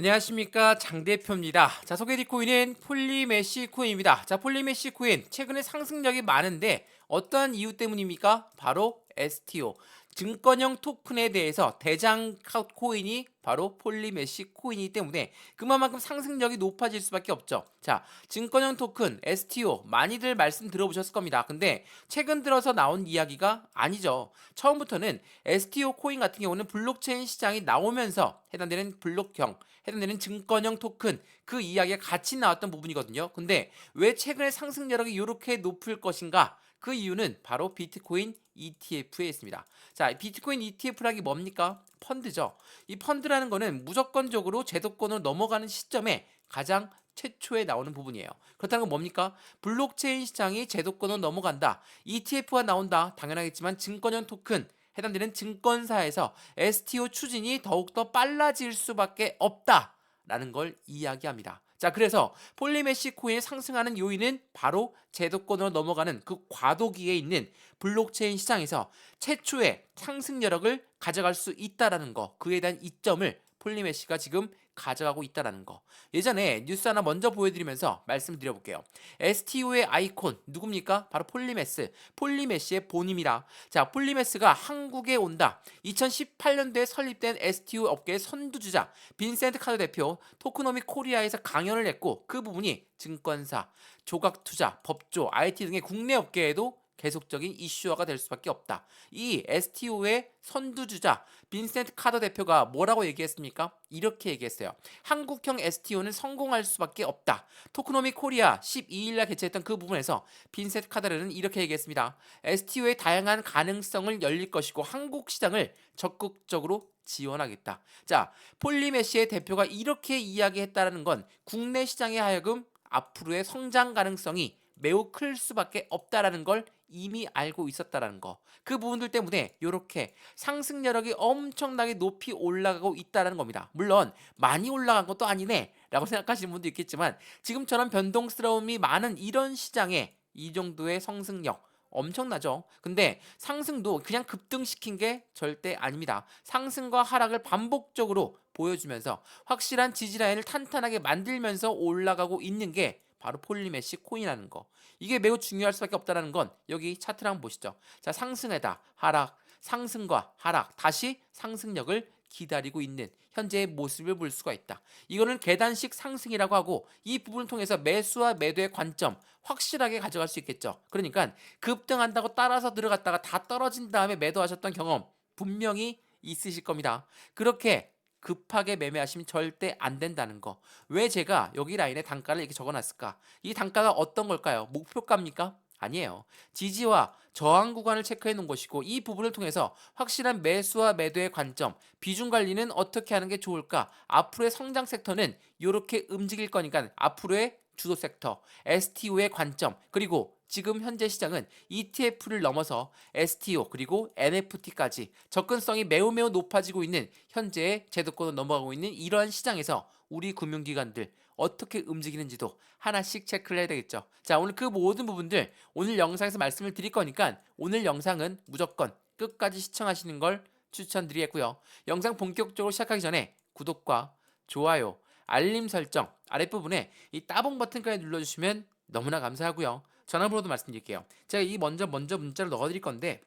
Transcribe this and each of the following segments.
안녕하십니까 장 대표입니다. 자 소개해드릴 코인은 폴리메시 코인입니다. 자 폴리메시 코인 최근에 상승력이 많은데 어떠한 이유 때문입니까? 바로 STO 증권형 토큰에 대해서 대장 카- 코인이 바로 폴리메시 코인이기 때문에 그만큼 상승력이 높아질 수밖에 없죠. 자 증권형 토큰 STO 많이들 말씀 들어보셨을 겁니다. 근데 최근 들어서 나온 이야기가 아니죠. 처음부터는 STO 코인 같은 경우는 블록체인 시장이 나오면서 해당되는 블록형 해당되는 증권형 토큰 그 이야기가 같이 나왔던 부분이거든요. 근데 왜 최근에 상승력이 이렇게 높을 것인가? 그 이유는 바로 비트코인 ETF에 있습니다. 자, 비트코인 ETF라는 게 뭡니까? 펀드죠. 이 펀드라는 거는 무조건적으로 제도권으로 넘어가는 시점에 가장 최초에 나오는 부분이에요. 그렇다는 건 뭡니까? 블록체인 시장이 제도권으로 넘어간다. ETF가 나온다. 당연하겠지만 증권형 토큰 해당되는 증권사에서 STO 추진이 더욱더 빨라질 수밖에 없다 라는 걸 이야기합니다. 자, 그래서 폴리메시 코인이 상승하는 요인은 바로 제도권으로 넘어가는 그 과도기에 있는 블록체인 시장에서 최초의 상승 여력을 가져갈 수 있다라는 거, 그에 대한 이점을 폴리메시가 지금 가져가고 있다라는 거. 예전에 뉴스 하나 먼저 보여드리면서 말씀드려볼게요. STO의 아이콘 누굽니까? 바로 폴리메스, 폴리메시의 본입니다. 자, 폴리메스가 한국에 온다. 2018년도에 설립된 STO 업계의 선두주자 빈센트 카드 대표 토크노미 코리아에서 강연을 했고 그 부분이 증권사, 조각투자, 법조, IT 등의 국내 업계에도 계속적인 이슈화가 될 수밖에 없다. 이 STO의 선두주자 빈센트 카더 대표가 뭐라고 얘기했습니까? 이렇게 얘기했어요. 한국형 STO는 성공할 수밖에 없다. 토크노미 코리아 12일날 개최했던 그 부분에서 빈센트 카더는 이렇게 얘기했습니다. STO의 다양한 가능성을 열릴 것이고 한국 시장을 적극적으로 지원하겠다. 자, 폴리메시의 대표가 이렇게 이야기했다는 건 국내 시장에 하여금 앞으로의 성장 가능성이 매우 클 수밖에 없다라는 걸 이미 알고 있었다라는 거. 그 부분들 때문에 이렇게 상승 여력이 엄청나게 높이 올라가고 있다라는 겁니다. 물론 많이 올라간 것도 아니네라고 생각하시는 분도 있겠지만 지금처럼 변동스러움이 많은 이런 시장에 이 정도의 성승력 엄청나죠. 근데 상승도 그냥 급등시킨 게 절대 아닙니다. 상승과 하락을 반복적으로 보여주면서 확실한 지지라인을 탄탄하게 만들면서 올라가고 있는 게 바로 폴리메시 코인이라는 거. 이게 매우 중요할 수밖에 없다는 건 여기 차트를 한번 보시죠. 자, 상승에다 하락, 상승과 하락, 다시 상승력을 기다리고 있는 현재의 모습을 볼 수가 있다. 이거는 계단식 상승이라고 하고 이 부분을 통해서 매수와 매도의 관점 확실하게 가져갈 수 있겠죠. 그러니까 급등한다고 따라서 들어갔다가 다 떨어진 다음에 매도하셨던 경험 분명히 있으실 겁니다. 그렇게 급하게 매매하시면 절대 안 된다는 거. 왜 제가 여기 라인에 단가를 이렇게 적어놨을까? 이 단가가 어떤 걸까요? 목표가입니까? 아니에요. 지지와 저항 구간을 체크해 놓은 것이고 이 부분을 통해서 확실한 매수와 매도의 관점, 비중 관리는 어떻게 하는 게 좋을까? 앞으로의 성장 섹터는 이렇게 움직일 거니까 앞으로의 주도 섹터, STO의 관점, 그리고 지금 현재 시장은 ETF를 넘어서 STO 그리고 NFT까지 접근성이 매우 매우 높아지고 있는 현재의 제도권으로 넘어가고 있는 이러한 시장에서 우리 금융기관들 어떻게 움직이는지도 하나씩 체크를 해야 되겠죠. 자, 오늘 그 모든 부분들 오늘 영상에서 말씀을 드릴 거니까 오늘 영상은 무조건 끝까지 시청하시는 걸 추천드리겠고요. 영상 본격적으로 시작하기 전에 구독과 좋아요, 알림 설정 아랫부분에 이 따봉 버튼까지 눌러주시면 너무나 감사하고요. 전화번호도 말씀드릴게요. 제가 이 먼저 먼저 문자를 넣어드릴 건데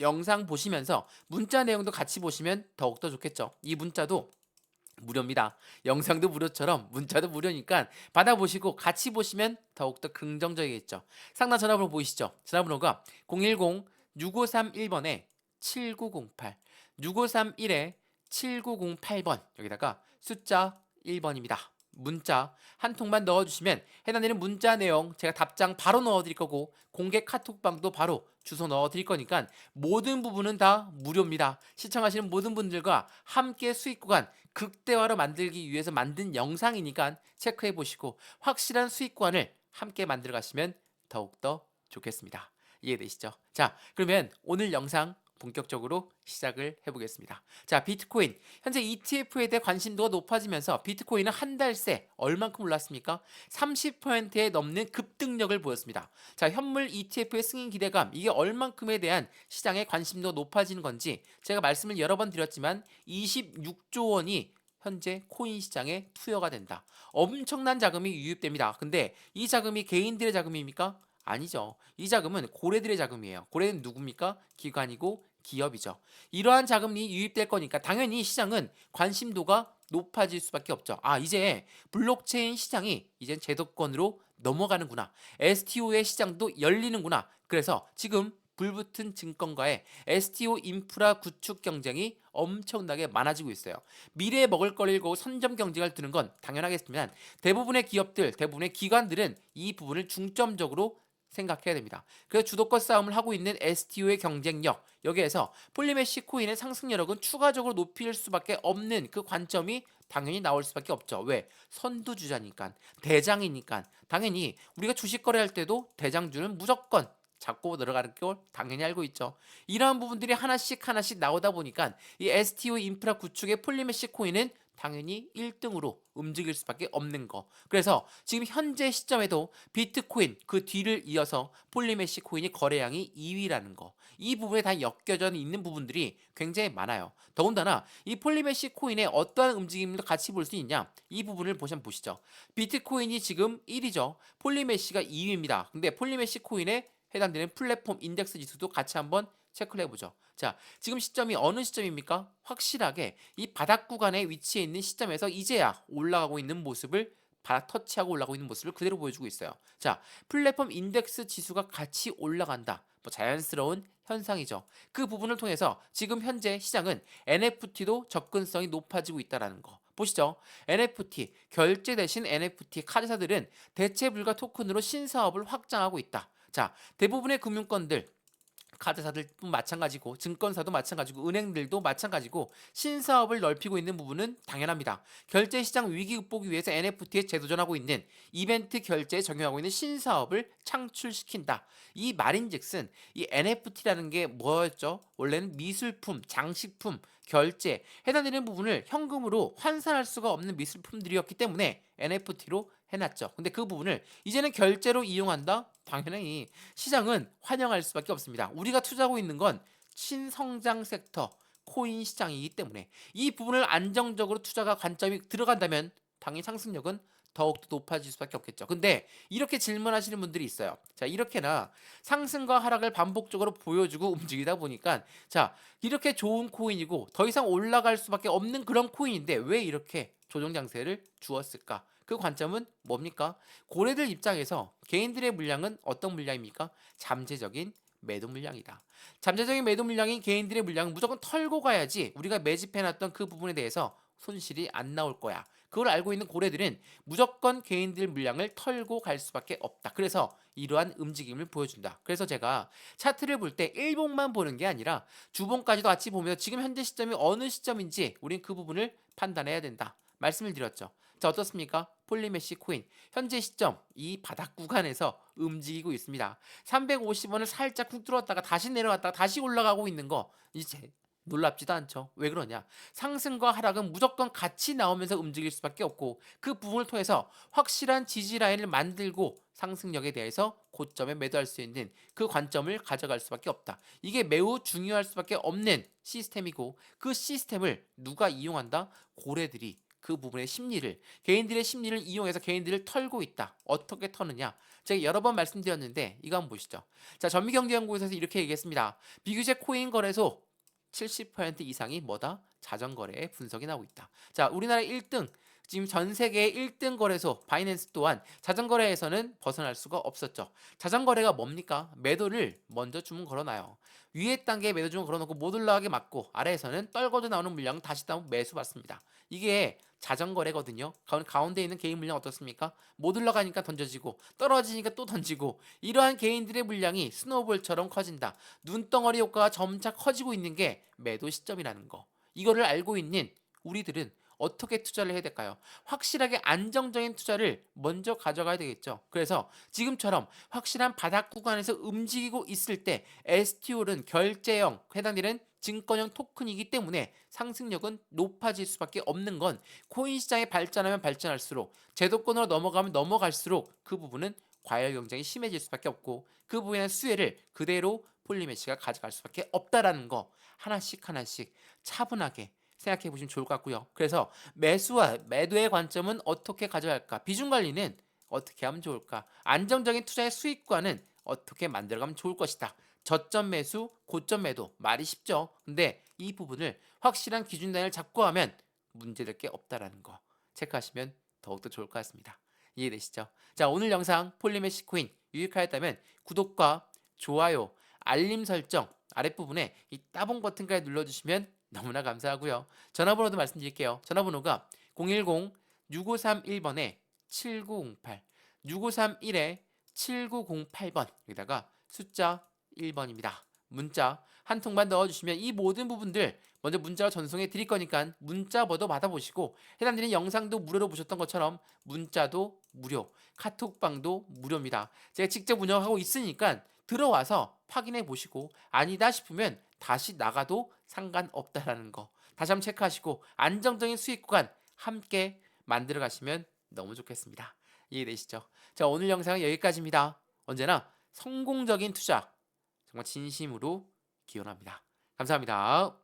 영상 보시면서 문자 내용도 같이 보시면 더욱더 좋겠죠. 이 문자도 무료입니다. 영상도 무료처럼 문자도 무료니까 받아보시고 같이 보시면 더욱더 긍정적이겠죠. 상담 전화번호 보이시죠? 전화번호가 010-6531번에 7908 6531에 7908번 여기다가 숫자 1번입니다. 문자 한 통만 넣어주시면 해당되는 문자 내용 제가 답장 바로 넣어드릴 거고 공개 카톡방도 바로 주소 넣어드릴 거니까 모든 부분은 다 무료입니다. 시청하시는 모든 분들과 함께 수익 구간 극대화로 만들기 위해서 만든 영상이니까 체크해 보시고 확실한 수익 구간을 함께 만들어 가시면 더욱더 좋겠습니다. 이해되시죠? 자, 그러면 오늘 영상 본격적으로 시작을 해보겠습니다. 자, 비트코인. 현재 ETF에 대해 관심도가 높아지면서 비트코인은 한 달 새 얼만큼 올랐습니까? 30%에 넘는 급등력을 보였습니다. 자, 현물 ETF의 승인 기대감, 이게 얼만큼에 대한 시장의 관심도가 높아지는 건지 제가 말씀을 여러 번 드렸지만 26조 원이 현재 코인 시장에 투여가 된다. 엄청난 자금이 유입됩니다. 근데 이 자금이 개인들의 자금입니까? 아니죠. 이 자금은 고래들의 자금이에요. 고래는 누굽니까? 기관이고 기업이죠. 이러한 자금이 유입될 거니까 당연히 시장은 관심도가 높아질 수밖에 없죠. 아, 이제 블록체인 시장이 이젠 제도권으로 넘어가는구나. STO의 시장도 열리는구나. 그래서 지금 불붙은 증권가의 STO 인프라 구축 경쟁이 엄청나게 많아지고 있어요. 미래에 먹을 거리를 고 선점 경쟁을 두는 건 당연하겠지만 대부분의 기업들, 대부분의 기관들은 이 부분을 중점적으로 생각해야 됩니다. 그래서 주도권 싸움을 하고 있는 STO의 경쟁력 여기에서 폴리메시 코인의 상승력은 추가적으로 높일 수밖에 없는 그 관점이 당연히 나올 수밖에 없죠. 왜? 선두주자니까 대장이니까 당연히 우리가 주식 거래할 때도 대장주는 무조건 잡고 들어가는 걸 당연히 알고 있죠. 이러한 부분들이 하나씩 하나씩 나오다 보니까 이 STO 인프라 구축의 폴리메시 코인은 당연히 1등으로 움직일 수밖에 없는 거. 그래서 지금 현재 시점에도 비트코인 그 뒤를 이어서 폴리메시 코인이 거래량이 2위라는 거. 이 부분에 다 엮여져 있는 부분들이 굉장히 많아요. 더군다나 이 폴리메시 코인의 어떠한 움직임을 같이 볼 수 있냐? 이 부분을 보시면 보시죠. 비트코인이 지금 1위죠. 폴리메시가 2위입니다. 근데 폴리메시 코인에 해당되는 플랫폼 인덱스 지수도 같이 한번 체크를 해보죠. 자, 지금 시점이 어느 시점입니까? 확실하게 이 바닥 구간에 위치해 있는 시점에서 이제야 올라가고 있는 모습을 바닥 터치하고 올라가고 있는 모습을 그대로 보여주고 있어요. 자, 플랫폼 인덱스 지수가 같이 올라간다. 뭐 자연스러운 현상이죠. 그 부분을 통해서 지금 현재 시장은 NFT도 접근성이 높아지고 있다라는 거. 보시죠. NFT, 결제 대신 NFT 카드사들은 대체 불가 토큰으로 신사업을 확장하고 있다. 자, 대부분의 금융권들 카드사들뿐 마찬가지고 증권사도 마찬가지고 은행들도 마찬가지고 신사업을 넓히고 있는 부분은 당연합니다. 결제 시장 위기 극복을 위해서 NFT에 재도전하고 있는 이벤트 결제에 적용하고 있는 신사업을 창출시킨다. 이 말인즉슨 이 NFT라는 게 뭐였죠? 원래는 미술품, 장식품, 결제 해당되는 부분을 현금으로 환산할 수가 없는 미술품들이었기 때문에 NFT로 해놨죠. 근데 그 부분을 이제는 결제로 이용한다? 당연히 시장은 환영할 수밖에 없습니다. 우리가 투자하고 있는 건 신성장 섹터, 코인 시장이기 때문에 이 부분을 안정적으로 투자가 관점이 들어간다면 당연히 상승력은 더욱더 높아질 수밖에 없겠죠. 근데 이렇게 질문하시는 분들이 있어요. 자, 이렇게나 상승과 하락을 반복적으로 보여주고 움직이다 보니까 자, 이렇게 좋은 코인이고 더 이상 올라갈 수밖에 없는 그런 코인인데 왜 이렇게 조정 장세를 주었을까? 그 관점은 뭡니까? 고래들 입장에서 개인들의 물량은 어떤 물량입니까? 잠재적인 매도 물량이다. 잠재적인 매도 물량인 개인들의 물량은 무조건 털고 가야지 우리가 매집해놨던 그 부분에 대해서 손실이 안 나올 거야. 그걸 알고 있는 고래들은 무조건 개인들 물량을 털고 갈 수밖에 없다. 그래서 이러한 움직임을 보여준다. 그래서 제가 차트를 볼 때 일봉만 보는 게 아니라 주봉까지도 같이 보면서 지금 현재 시점이 어느 시점인지 우린 그 부분을 판단해야 된다. 말씀을 드렸죠. 자, 어떻습니까? 폴리메시 코인. 현재 시점 이 바닥 구간에서 움직이고 있습니다. 350원을 살짝 쿵 뚫었다가 다시 내려갔다가 다시 올라가고 있는 거 이제 놀랍지도 않죠. 왜 그러냐? 상승과 하락은 무조건 같이 나오면서 움직일 수밖에 없고 그 부분을 통해서 확실한 지지 라인을 만들고 상승력에 대해서 고점에 매도할 수 있는 그 관점을 가져갈 수밖에 없다. 이게 매우 중요할 수밖에 없는 시스템이고 그 시스템을 누가 이용한다? 고래들이 그 부분의 심리를 개인들의 심리를 이용해서 개인들을 털고 있다. 어떻게 터느냐? 제가 여러 번 말씀드렸는데 이거 한번 보시죠. 자, 전미경제연구소에서 이렇게 얘기했습니다. 비규제 코인 거래소 70% 이상이 뭐다? 자전거래의 분석이 나오고 있다. 자, 우리나라 1등 지금 전 세계 1등 거래소 바이낸스 또한 자전거래에서는 벗어날 수가 없었죠. 자전거래가 뭡니까? 매도를 먼저 주문 걸어놔요. 위에 단계에 매도 주문 걸어놓고 못 올라가게 막고 아래에서는 떨궈져 나오는 물량 다시 다음 매수 받습니다. 이게 자전거래거든요. 가운데 있는 개인 물량 어떻습니까? 못 올라가니까 던져지고 떨어지니까 또 던지고 이러한 개인들의 물량이 스노우볼처럼 커진다. 눈덩어리 효과가 점차 커지고 있는 게 매도 시점이라는 거. 이거를 알고 있는 우리들은 어떻게 투자를 해야 될까요? 확실하게 안정적인 투자를 먼저 가져가야 되겠죠. 그래서 지금처럼 확실한 바닥 구간에서 움직이고 있을 때 STO는 결제형 해당되는 증권형 토큰이기 때문에 상승력은 높아질 수밖에 없는 건 코인 시장이 발전하면 발전할수록 제도권으로 넘어가면 넘어갈수록 그 부분은 과열 경쟁이 심해질 수밖에 없고 그 부분의 수혜를 그대로 폴리메시가 가져갈 수밖에 없다라는 거 하나씩 하나씩 차분하게 생각해 보시면 좋을 것 같고요. 그래서 매수와 매도의 관점은 어떻게 가져야 할까? 비중 관리는 어떻게 하면 좋을까? 안정적인 투자의 수익과는 어떻게 만들어가면 좋을 것이다. 저점 매수, 고점 매도 말이 쉽죠. 근데 이 부분을 확실한 기준 단위를 잡고 하면 문제될 게 없다라는 거 체크하시면 더욱더 좋을 것 같습니다. 이해되시죠? 자 오늘 영상 폴리메시 코인 유익하였다면 구독과 좋아요, 알림 설정 아랫부분에 이 따봉 버튼까지 눌러주시면 너무나 감사하고요. 전화번호도 말씀드릴게요. 전화번호가 010-6531번에 7908 6531에 7908번 여기다가 숫자 1번입니다. 문자 한 통만 넣어주시면 이 모든 부분들 먼저 문자로 전송해 드릴 거니까 문자 번호 받아보시고 해당되는 영상도 무료로 보셨던 것처럼 문자도 무료, 카톡방도 무료입니다. 제가 직접 운영하고 있으니까 들어와서 확인해 보시고 아니다 싶으면 다시 나가도 상관없다라는 거 다시 한번 체크하시고 안정적인 수익 구간 함께 만들어 가시면 너무 좋겠습니다. 이해되시죠? 자 오늘 영상은 여기까지입니다. 언제나 성공적인 투자 정말 진심으로 기원합니다. 감사합니다.